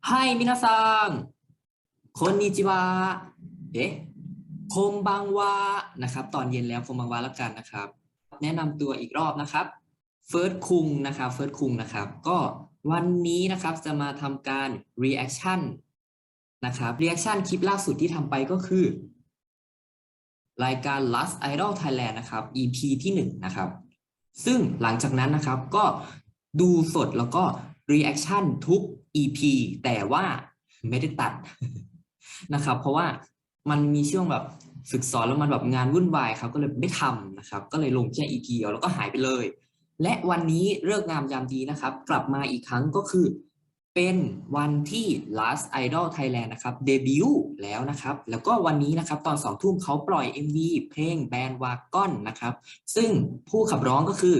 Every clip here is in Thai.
はい、皆さん、こんにちは。เอ๊ะคมบังวานะครับ ตอนเย็นแล้วคมบังวาแล้วกันนะครับ แนะนำตัวอีกรอบนะครับ เฟิร์สคุงนะครับ เฟิร์สคุงนะครับ ก็วันนี้นะครับจะมาทำการ reaction นะครับ reaction คลิปล่าสุดที่ทำไปก็คือ รายการ Last Idol Thailand นะครับ EP ที่หนึ่งนะครับ ซึ่งหลังจากนั้นนะครับก็ดูสดแล้วก็ reaction ทุก EP แต่ว่าไม่ได้ตัดนะครับ เพราะว่ามันมีช่วงแบบฝึกสอนแล้วมันแบบงานวุ่นวายครับก็เลยไม่ทำนะครับ ก็เลยลงแค่ EP เดียวแล้วก็หายไปเลย และวันนี้เลิกงามยามดีนะครับ กลับมาอีกครั้งก็คือเป็นวันที่ Last Idol Thailand นะครับเดบิวต์แล้วนะครับ แล้วก็วันนี้นะครับตอนสองทุ่มเขาปล่อย MV เพลงแบนวากอนนะครับ ซึ่งผู้ขับร้องก็คือ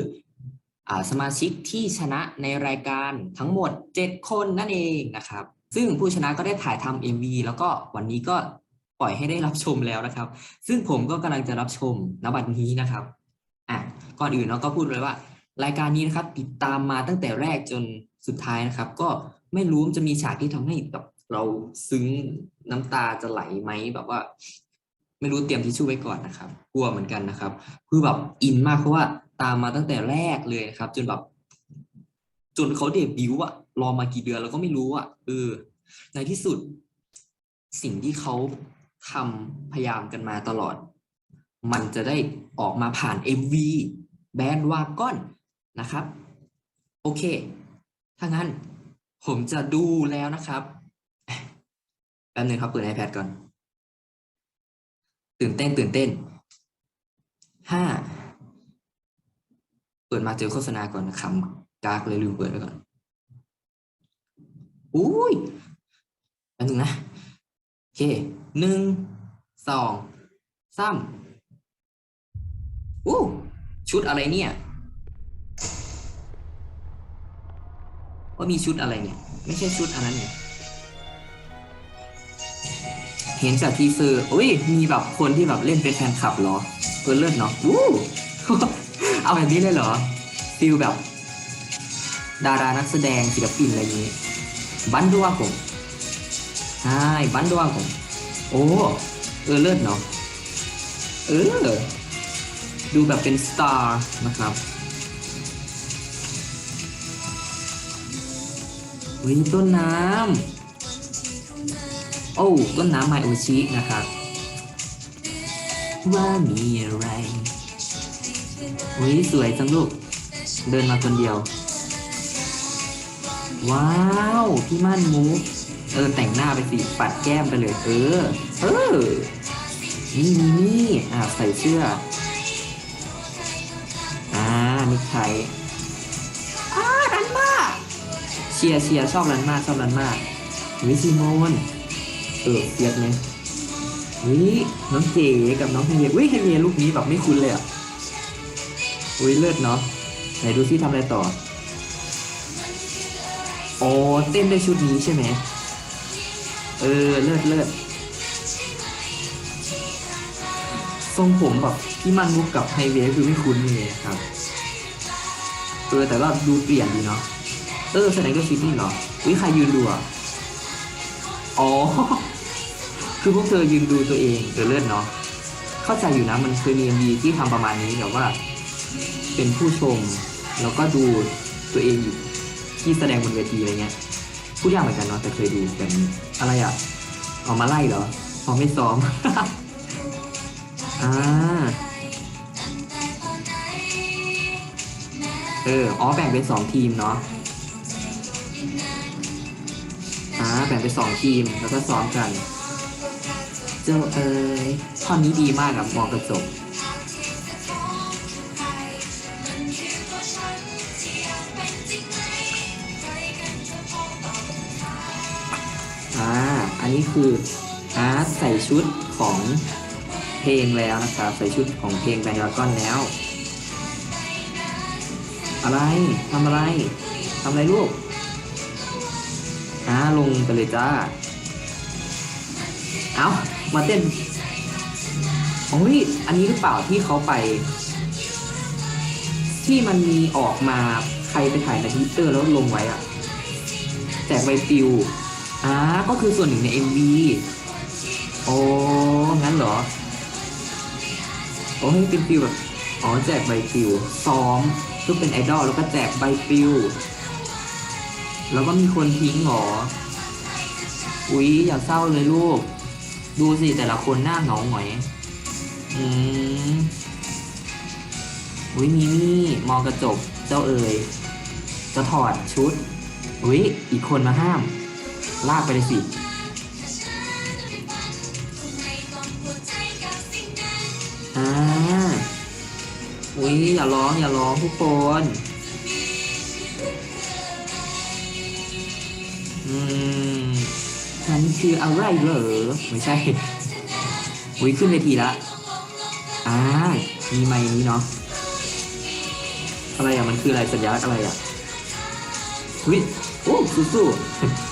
สมาชิกที่ชนะในรายการทั้งหมด 7 คนนั่นเองนะครับ ซึ่งผู้ชนะก็ได้ถ่ายทำ MV แล้วก็วันนี้ก็ปล่อยให้ได้รับชมแล้วนะครับ ซึ่งผมก็กำลังจะรับชมณบัดนี้นะครับอะก่อนอื่นเราก็พูดเลยว่า รายการนี้นะครับ ติดตามมาตั้งแต่แรกจนสุดท้ายนะครับ ก็ไม่รู้จะมีฉากที่ทำให้แบบเราซึ้งน้ำตาจะไหลไหมแบบว่า ไม่รู้เตรียมทิชชู่ไว้ก่อนนะครับ กลัวเหมือนกันนะครับ คือแบบอินมากเพราะว่า ตามมาตั้งแต่แรกเลยนะครับ จนแบบ จนเขาเดบิวต์อะรอมากี่เดือนเราก็ไม่รู้อะเออ ในที่สุด สิ่งที่เขาทำพยายามกันมาตลอด มันจะได้ออกมาผ่าน MV แบนด์วากอนนะครับ โอเค ถ้างั้น ผมจะดูแล้วนะครับแป๊บนึงครับเปิด iPad ก่อน ตื่นเต้นตื่นเต้นห้า เปิดมาเจอโฆษณาก่อนนะคำกากเลยลืมเปิดไว้ก่อนอุ้ยแป๊บนึงนะโอเคหนึ่งสองสามอู้ชุดอะไรเนี่ยว่ามีชุดอะไรเนี่ย ไม่ใช่ชุดอันนั้นเนี่ยเห็นจากทีเซอร์อุ้ยมีแบบคนที่แบบเล่นเป็นแฟนคลับเหรอเออเลิศเนาะวู้ เอาแบบนี้เลยเหรอฟิลแบบ ดารานักแสดงศิลปินอะไรอย่างนี้ บันดวงผมใช่บันดวงผมโอ้เออเลิศเนาะเออดูแบบเป็นสตาร์นะครับวิต้นน้ำโอ้ต้นน้ำไมโอชินะครับ ว่ามีอะไร วิสวยจังลูก เดินมาคนเดียว ว้าว พี่ม่านมูฟเออแต่งหน้าไปสิ ปัดแก้มไปเลย เออ เออ นี่นี่นี่อ่าใส่เสื้อ อ่านิกไทอ่ารันมาเชียร์เชียร์ชอบรันมาชอบรันมาวิซิโมนเออเฟียดไหมวิน้องเก๋กับน้องเฮเมียวิเฮเมียลูกนี้แบบไม่คุ้นเลยอะ วิเลิศเนาะไหนดูซิทำอะไรต่อโอ้เต้นด้วยชุดนี้ใช่ไหมเออเลิศเลิศทรงผมแบบที่มันมุกกับไฮเวย์คือไม่คุ้นเลยครับ เออแต่ว่าดูเปลี่ยนดีเนาะเออแสดงก็ชุดนี้เหรอวิใครยืนดูอะอ๋อ คือพวกเธอยืนดูตัวเองเออเลิศเนาะเข้าใจอยู่นะมันเคยมีมีที่ทำประมาณนี้แบบว่า เป็นผู้ชม แล้วก็ดูตัวเองอยู่ที่แสดงบนเวทีอะไรเงี้ยพูดยากเหมือนกันเนาะแต่เคยดูแบบนี้อะไรอะออกมาไล่เหรอออกไม่ซ้อม อ่า เออ อ๋อ แบ่งเป็นสองทีมเนาะ อ่า แบ่งเป็นสองทีม แล้วก็ซ้อมกัน เจ้าเอ้ยท่อนนี้ดีมากกับมองกระจก นี้คืออาร์ตใส่ชุดของเพลงแล้วนะครับ ใส่ชุดของเพลงแบนดราก้อนแล้ว อะไรทำอะไรทำอะไรลูกอ่าลงไปเลยจ้า เอามาเต้นโอ้ยอันนี้หรือเปล่าที่เขาไป ที่มันมีออกมาใครไปถ่ายในทวิตเตอร์แล้วลงไว้อะจจกใบปลิว อ่าก็คือส่วนหนึ่งใน MV โอ้งั้นเหรอ โอ้ให้เป็นฟิลแบบ อ๋อแจกใบปลิวซ้อมเพื่อเป็นไอดอลแล้วก็แจกใบปลิวแล้วก็มีคนทิ้งเหรอ อุ๊ยอย่าเศร้าเลยลูก ดูสิแต่ละคนหน้าเหงาหงอย อืมอุ๊ยมีมี่มองกระจกเจ้าเอ๋ยจะถอดชุด อุ๊ยอีกคนมาห้าม ลากไปเลยสิอ่าอุ๊ยอย่าร้องอย่าร้องทุกคนอืมฉันคืออะไรเหรอไม่ใช่อุ๊ยขึ้นเวทีละอ่ามีไมค์นี้เนาะอะไรอะมันคืออะไรสัญลักษณ์อะไรอะอุ๊ยโอ้สู้ๆ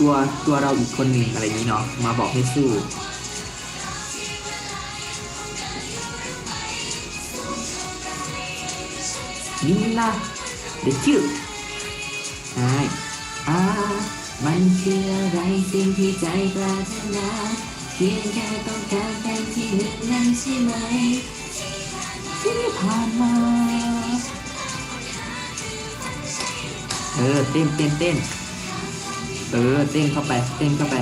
ตัวตัวเราอีกคนหนึ่งอะไรนี้เนาะมาบอกให้สู้มินล่ะเด็กชื่อใช่อ่ามันคืออะไรสิ่งที่ใจปรารถนาเพียงแค่ต้องการเป็นที่หนึ่งนั้นใช่ไหม ที่ผ่านมา เออ เต้นเต้นเต้น เออเต้นเข้าไปเต้นเข้าไป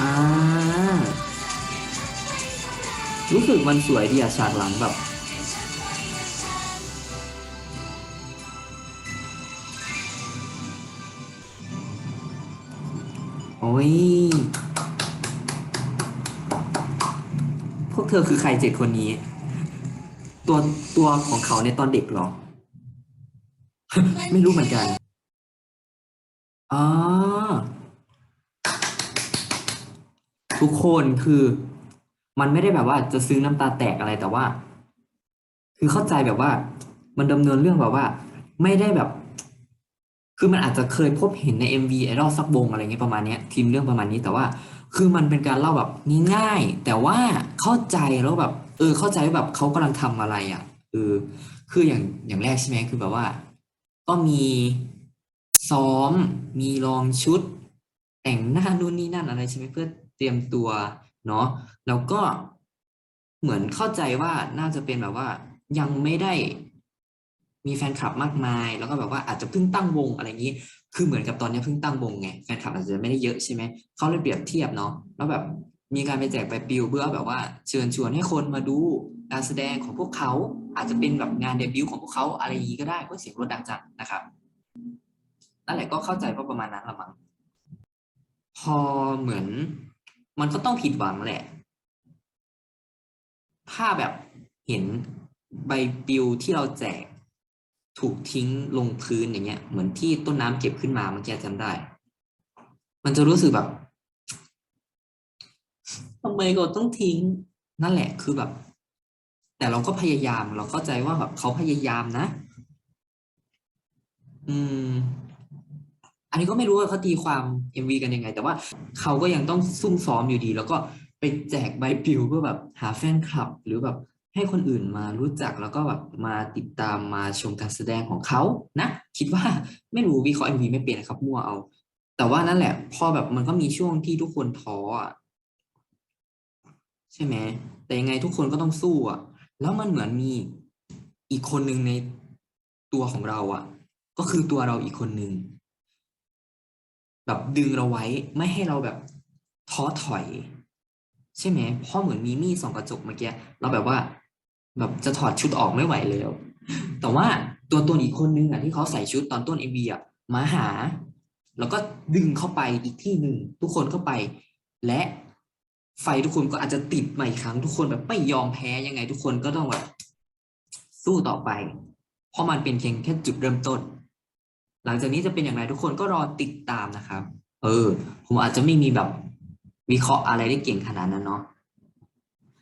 อ่า รู้สึกมันสวยดีอะฉากหลังแบบโอ้ย พวกเธอคือใครเจ็ดคนนี้ ตัวตัวของเขาในตอนเด็กหรอ ไม่รู้เหมือนกัน อ๋อ ทุกคนคือ มันไม่ได้แบบว่าจะซึ้งน้ำตาแตกอะไรแต่ว่า คือเข้าใจแบบว่า มันดำเนินเรื่องแบบว่า ไม่ได้แบบ คือมันอาจจะเคยพบเห็นใน MV ไอดอลซักวงอะไรเงี้ยประมาณเนี้ยทีมเรื่องประมาณนี้แต่ว่า คือมันเป็นการเล่าแบบง่ายๆแต่ว่าเข้าใจแล้วแบบ เออ เข้าใจว่าแบบเขากำลังทำอะไรอะเออคืออย่างอย่างแรกใช่ไหมคือแบบว่า ก็มีซ้อม มีลองชุด แต่งหน้านู่นนี่นั่นอะไรใช่ไหมเพื่อเตรียมตัวเนาะแล้วก็เหมือนเข้าใจว่าน่าจะเป็นแบบว่า ยังไม่ได้มีแฟนคลับมากมาย แล้วก็แบบว่าอาจจะเพิ่งตั้งวงอะไรอย่างนี้ คือเหมือนกับตอนนี้เพิ่งตั้งวงไงแฟนคลับอาจจะไม่ได้เยอะใช่ไหมเขาเลยเปรียบเทียบเนาะแล้วแบบมีการไปแจกใบปลิวเพื่อแบบว่า เชิญชวนให้คนมาดู การแสดงของพวกเขาอาจจะเป็นแบบงานเดบิวต์ของพวกเขาอะไรอย่างนี้ก็ได้เพราะเสียงรถดังจังนะครับนั่นแหละก็เข้าใจว่าประมาณนั้นละมั้งพอเหมือน มันก็ต้องผิดหวังแหละ ถ้าแบบเห็นใบปลิวที่เราแจกถูกทิ้งลงพื้นอย่างเงี้ย เหมือนที่ต้นน้ำเก็บขึ้นมาเมื่อกี้จำได้ มันจะรู้สึกแบบทำไมก็ต้องทิ้ง นั่นแหละคือแบบ แต่เราก็พยายามเราเข้าใจว่าแบบเขาพยายามนะ อืม อันนี้ก็ไม่รู้ว่าเขาตีความ MV กันยังไง แต่ว่าเขาก็ยังต้องซุ่มซ้อมอยู่ดี แล้วก็ไปแจกใบปลิวเพื่อแบบหาแฟนคลับ หรือแบบให้คนอื่นมารู้จักแล้วก็แบบมาติดตามมาชมการแสดงของเขานะคิดว่าไม่รู้วิเคราะห์ MV ไม่เป็นนะครับ มั่วเอา แต่ว่านั่นแหละ พอแบบมันก็มีช่วงที่ทุกคนท้อใช่ไหมแต่ยังไงทุกคนก็ต้องสู้อะ แล้วมันเหมือนมีอีกคนหนึ่งในตัวของเราอะ ก็คือตัวเราอีกคนหนึ่งแบบดึงเราไว้ไม่ให้เราแบบท้อถอย ใช่ไหมเพราะเหมือนมีมี่ส่องกระจกเมื่อกี้เราแบบว่า แบบจะถอดชุดออกไม่ไหวแล้ว แต่ว่าตัวตนอีกคนนึงอะที่เขาใส่ชุดตอนต้นเอ็มวีอะมาหา แล้วก็ดึงเข้าไปอีกที่หนึ่งทุกคนเข้าไป และ ไฟทุกคนก็อาจจะติดใหม่ครั้ง ทุกคนแบบไม่ยอมแพ้ยังไง ทุกคนก็ต้องแบบสู้ต่อไป เพราะมันเป็นเพียงแค่จุดเริ่มต้น หลังจากนี้จะเป็นอย่างไรทุกคนก็รอติดตามนะครับ เออ ผมอาจจะไม่มีแบบวิเคราะห์อะไรได้เก่งขนาดนั้นเนาะ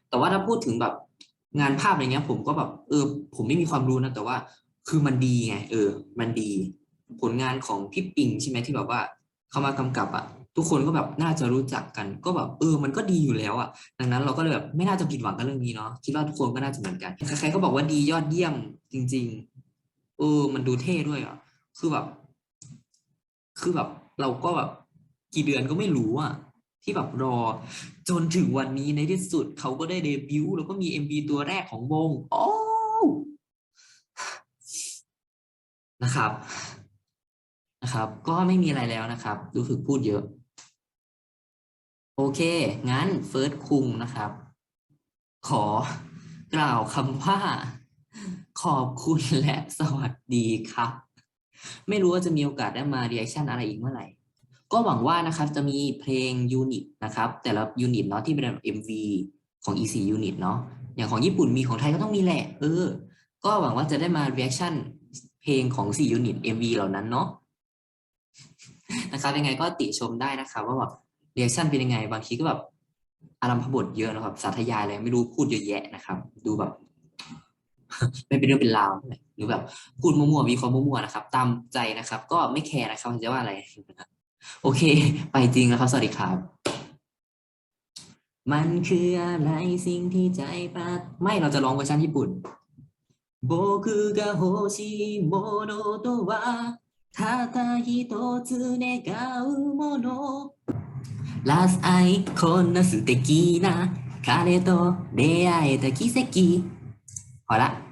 แต่ว่าถ้าพูดถึงแบบงานภาพอะไรเงี้ย ผมก็แบบเออ ผมไม่มีความรู้นะแต่ว่าคือมันดีไง เออ มันดี ผลงานของพี่ปิงใช่ไหมที่แบบว่าเขามากำกับอะ ทุกคนก็แบบน่าจะรู้จักกัน ก็แบบเออมันก็ดีอยู่แล้วอะดังนั้นเราก็เลยแบบไม่น่าจะผิดหวังกับเรื่องนี้เนาะคิดว่าทุกคนก็น่าจะเหมือนกันใครๆก็บอกว่าดียอดเยี่ยมจริง ๆ เออ มันดูเท่ด้วยอะ คือแบบ คือแบบเราก็แบบกี่เดือนก็ไม่รู้อะที่แบบรอจนถึงวันนี้ในที่สุดเขาก็ได้เดบิวต์แล้วก็มีเอ็มบีตัวแรกของวงโอ้นะครับ นะครับ ก็ไม่มีอะไรแล้วนะครับ รู้สึกพูดเยอะ โอเค งั้นเฟิร์สคุงนะครับ ขอกล่าวคำว่า ขอบคุณและสวัสดีครับ ไม่รู้ว่าจะมีโอกาสได้มาเรีแอคชั่นอะไรอีกเมื่อไหร่ ก็หวังว่านะครับจะมีเพลงยูนิตนะครับ แต่ละยูนิตเนาะที่เป็นแบบ MV ของ EC ยูนิตเนาะอย่างของญี่ปุ่นมีของไทยก็ต้องมีแหละ เออ ก็หวังว่าจะได้มาเรีแอคชั่นเพลงของ4ยูนิต MV เหล่านั้นเนาะนะครับยังไงก็ติชมได้นะครับว่าแบบ เรียกชั่นเป็นยังไง บางทีก็แบบอารัมพบทเยอะนะครับ สาธยายอะไรไม่รู้พูดเยอะแยะนะครับ ดูแบบไม่เป็นเรื่องเป็นราวหรือแบบพูดมั่วๆวิเควาะห์มั่วๆนะครับ ตามใจนะครับ ก็ไม่แคร์นะครับจะว่าอะไรโอเค ไปจริงแล้วครับ สวัสดีครับ มันคืออะไรสิ่งที่ใจปักไม่เราจะร้องเวอร์ชันญี่ปุ่นโบกุกะโฮ僕が欲しいものとはただ一つ願うものラスアイこんな素敵な彼と出会えた奇跡。ほら。